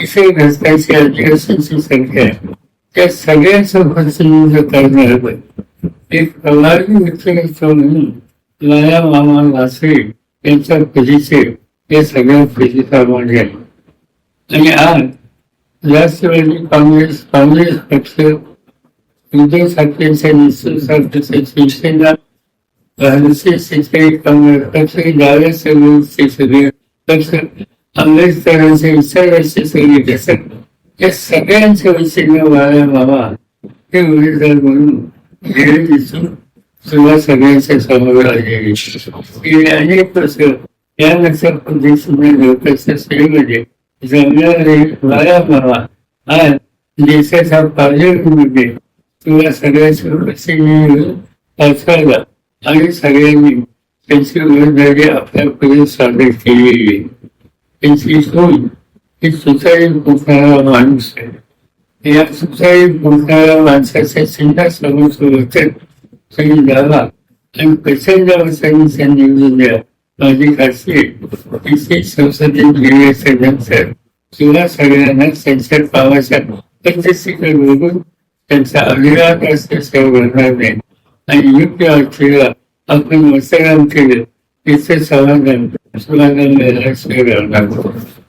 आदिवासींची संख्या त्या सगळ्यांचं प्रतिनिधित्व करणार एक प्रभावी व्यक्तिमत्व म्हणून लाया मामा वासरे यांच्या पिढीचे हे सगळ्या पिढीचा मांडले आणि आज राष्ट्रवादी काँग्रेस काँग्रेस पक्ष उद्धव ठाकरेंच्या नेतृत्वासाठी शिवसेना काँग्रेस पक्ष डाव्या सर्वांचे सगळे पक्ष आंबेडकरांचे विचाराचे सगळे. घटक या सगळ्यांच्या वतीने वाळा बाबा हे उमेदवार म्हणून गेले दिसून सुरुवात सगळ्यांच्या समोर आलेली गेली अनेक वर्ष या नक्षर प्रदेशामध्ये लोकांच्या सेवेमध्ये जमणारे वाळा बाबा आज देशाच्या पार्लमेंटमध्ये किंवा सगळ्याच्या प्रतिनिधी पाठवायला आणि सगळ्यांनी त्यांची उमेदवारी आपल्यापर्यंत सादर केलेली आहे. त्यांची सोय ही सुचाळी पोखणारा माणूस आहे या सुचाळी पोखणाऱ्या माणसाच्या चिंता समोर वचन त्यांनी द्यावा आणि प्रचंड वर्षांनी निवडून माझी खात्री तिथे संसदेत गेल्याच्या नंतर किंवा सगळ्यांना त्यांच्या कामाच्या पद्धतीकडे बघून त्यांचा अभिरात असल्याशिवाय बनणार नाही आणि योग्य अर्थेला आपण मतदान केलं तिथे समाधान समाधान పుష్కలంగా ఎలక్ట్స్ అంటారు